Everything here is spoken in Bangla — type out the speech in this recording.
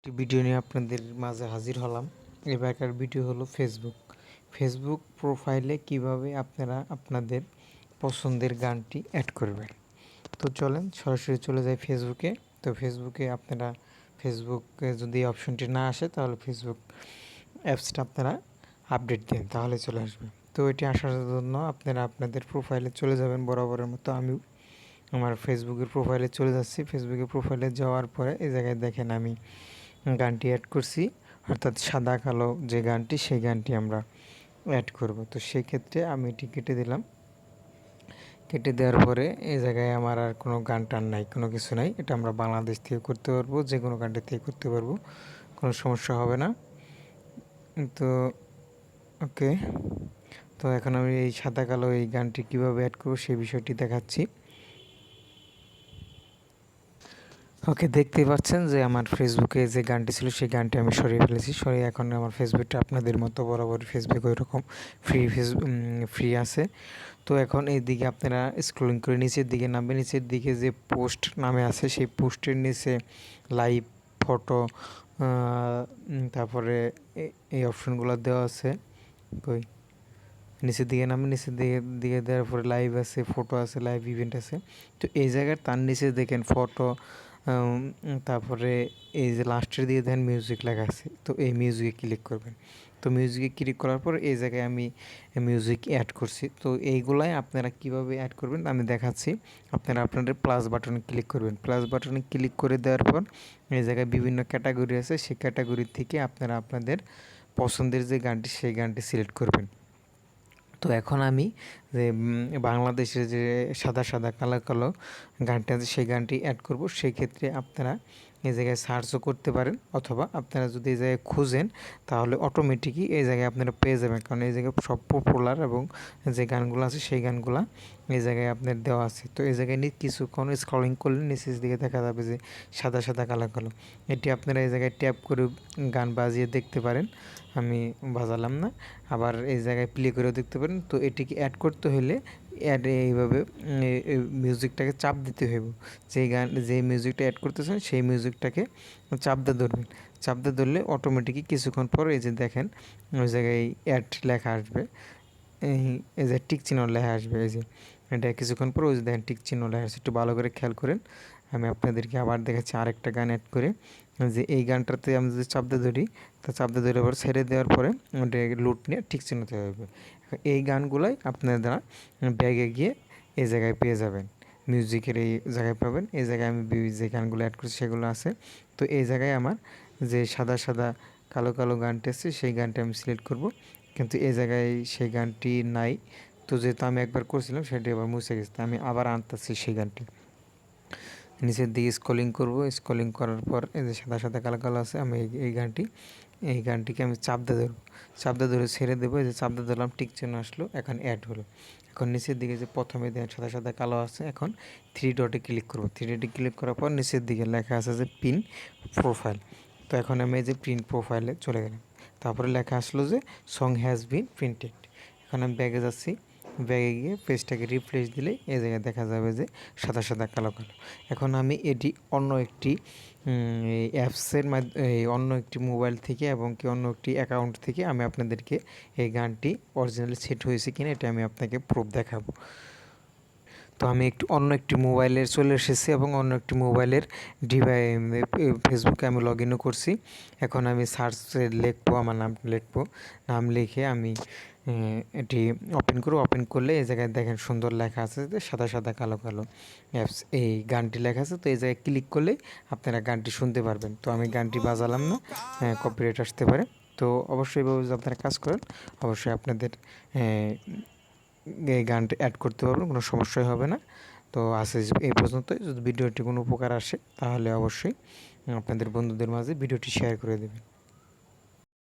একটি ভিডিও নিয়ে আপনাদের মাঝে হাজির হলাম। এবারকার ভিডিও হলো ফেসবুক ফেসবুক প্রোফাইলে কীভাবে আপনারা আপনাদের পছন্দের গানটি অ্যাড করবেন। তো চলেন, সরাসরি চলে যাই ফেসবুকে তো ফেসবুকে আপনারা ফেসবুকে যদি অপশনটি না আসে, তাহলে ফেসবুক অ্যাপসটা আপনারা আপডেট দিন। তাহলে চলে আসবে। তো এটি আসার জন্য আপনারা আপনাদের প্রোফাইলে চলে যাবেন বরাবরের মতো। আমি আমার ফেসবুকের প্রোফাইলে চলে যাচ্ছি। ফেসবুকের প্রোফাইলে যাওয়ার পরে এই জায়গায় দেখেন আমি গানটি অ্যাড করছি। অর্থাৎ সাদা কালো যে গানটি, সেই গানটি আমরা অ্যাড করব। তো সেক্ষেত্রে আমি এটি কেটে দিলাম। কেটে দেওয়ার পরে এই জায়গায় আমার আর কোনো গান টান নাই, কোনো কিছু নাই। এটা আমরা বাংলাদেশ থেকে করতে পারব, যে কোনো গানটি থেকে করতে পারব, কোনো সমস্যা হবে না। তো ওকে তো এখন আমি এই সাদা কালো এই গানটি কীভাবে অ্যাড করব সেই বিষয়টি দেখাচ্ছি। ওকে দেখতে পাচ্ছেন যে আমার ফেসবুকে যে গানটি ছিল, সেই গানটি আমি সরিয়ে ফেলেছি। সরিয়ে এখন আমার ফেসবুকটা আপনাদের মতো বরাবর ফেসবুক ওই রকম ফ্রি ফেসবুক ফ্রি আছে। তো এখন এই দিকে আপনারা স্ক্রলিং করে নিচের দিকে নামবে নিচের দিকে যে পোস্ট নামে আছে, সেই পোস্টের নিচে লাইভ ফটো তারপরে এই অপশনগুলো দেওয়া আছে। কই? নিচের দিকে নামে, নিচের দিকে দিকে দেওয়ার পরে লাইভ আছে ফটো আছে লাইভ ইভেন্ট আছে। তো এই জায়গার তার নিচে দেখেন ফটো তারপরে এই যে লাস্টের দিকে দেখেন মিউজিক লেখা আছে, তো এই মিউজিকে ক্লিক করবেন। তো মিউজিকে ক্লিক করার পর এই জায়গায় আমি মিউজিক অ্যাড করছি। তো এইগুলাই আপনারা কীভাবে অ্যাড করবেন আমি দেখাচ্ছি। আপনারা আপনাদের প্লাস বাটনে ক্লিক করবেন। প্লাস বাটনে ক্লিক করে দেওয়ার পর এই জায়গায় বিভিন্ন ক্যাটাগরি আছে, সেই ক্যাটাগরি থেকে আপনারা আপনাদের পছন্দের যে গানটি, সেই গানটি সিলেক্ট করবেন। তো এখন আমি যে বাংলাদেশের যে সাদা সাদা কালো কালো গানটা সেই গানটি অ্যাড করব। সেই ক্ষেত্রে আপনারা এই জায়গায় সার্চও করতে পারেন অথবা আপনারা যদি এই জায়গায় খুঁজেন, তাহলে অটোমেটিকই এই জায়গায় আপনারা পেয়ে যাবেন। কারণ এই জায়গায় সব পপুলার এবং যে গানগুলো আছে, সেই গানগুলো এই জায়গায় আপনার দেওয়া আছে। তো এই জায়গায় নিয়ে কিছুক্ষণ স্ক্রলিং করলে নিচের দিকে দেখা যাবে যে সাদা সাদা কালো কালো এটি আপনারা এই জায়গায় ট্যাপ করে গান বাজিয়ে দেখতে পারেন। আমি বাজালাম না। আবার এই জায়গায় প্লে করেও দেখতে পারেন। তো এটিকে অ্যাড করতে হলে অ্যাড এইভাবে মিউজিকটাকে চাপ দিতে হইব। যেই গান যে মিউজিকটা অ্যাড করতেছেন, সেই মিউজিকটাকে চাপ দিয়ে ধরবেন। চাপ দিয়ে ধরলে অটোমেটিকই কিছুক্ষণ পর এই যে দেখেন, ওই জায়গায় অ্যাড লেখা আসবে। এই যে টিক চিহ্ন লেখা আসবে, এই যে। এটা কিছুক্ষণ পর ওই যে দেখেন টিক চিহ্ন লেখা আসবে একটু ভালো করে খেয়াল করেন। আমি আপনাদেরকে আবার দেখাচ্ছি আরেকটা গান অ্যাড করে, যে এই গানটাতে আমি যদি চাপতে ধরি, তা চাপতে ধরে পর ছেড়ে দেওয়ার পরে ওটা লুট নিয়ে ঠিক চিহ্নতে হবে। এই গানগুলাই আপনারা ব্যাগে গিয়ে এই জায়গায় পেয়ে যাবেন। মিউজিকের এই জায়গায় পাবেন, এই জায়গায় আমি যে গানগুলো অ্যাড করছি সেগুলো আছে। তো এই জায়গায় আমার যে সাদা সাদা কালো কালো গানটি আছে, সেই গানটা আমি সিলেক্ট করব। কিন্তু এই জায়গায় সেই গানটি নাই। তো যেহেতু আমি একবার করছিলাম, সেটি আবার মুছে গেছে। আমি আবার আনতেছি সেই গানটি। নিচের দিকে স্কলিং করব। স্কলিং করার পর এই যে সাদা সাদা কালো কালো আছে, আমি এই গানটি, এই গানটিকে আমি চাপদা ধরবো। চাপদা ধরে ছেড়ে দেবো, এই যে চাপদা ধরলাম টিক চিহ্ন আসলো, এখন অ্যাড হলো। এখন নিচের দিকে যে প্রথমে সাদা সাদা কালো আছে, এখন থ্রি ডটে ক্লিক করব। থ্রি ডটে ক্লিক করার পর নিচের দিকে লেখা আছে যে পিন প্রোফাইল তো এখন আমি এই যে প্রিন্ট প্রোফাইলে চলে গেলাম। তারপরে লেখা আসলো যে সং হ্যাজ বিন প্রিন্টেড এখন আমি ব্যাগে যাচ্ছি। ব্যাগে গিয়ে পেজটাকে রিফ্রেশ দিলে এ জায়গায় দেখা যাবে যে সাদা সাদা, কালো কালো। এখন আমি এটি অন্য একটি অ্যাপসের মাধ্যমে অন্য একটি মোবাইল থেকে এবং কি অন্য একটি অ্যাকাউন্ট থেকে আমি আপনাদেরকে এই গানটি অরিজিনালি সেট হয়েছে কিনা এটা আমি আপনাকে প্রুফ দেখাবো। তো আমি একটু অন্য একটি মোবাইলের চলে এসেছি এবং অন্য একটি মোবাইলের ডিভাই ফেসবুকে আমি লগ ইনও করছি। এখন আমি সার্চে লিখব, আমার নাম লিখব। নাম লিখে আমি এটি ওপেন করব। ওপেন করলে এই জায়গায় দেখেন সুন্দর লেখা আছে যে সাদা সাদা কালো কালো অ্যাপস এই গানটি লেখা আছে, তো এই জায়গায় ক্লিক করলে আপনারা গানটি শুনতে পারবেন। তো আমি গানটি বাজালাম না কপিরাইট আসতে পারে। তো অবশ্যই এইভাবে যদি আপনারা কাজ করেন, অবশ্যই আপনাদের এই গানটি অ্যাড করতে পারবেন, কোনো সমস্যাই হবে না। তো আসে এই পর্যন্তই। যদি ভিডিওটি কোনো উপকার আসে, তাহলে অবশ্যই আপনাদের বন্ধুদের মাঝে ভিডিওটি শেয়ার করে দেবেন।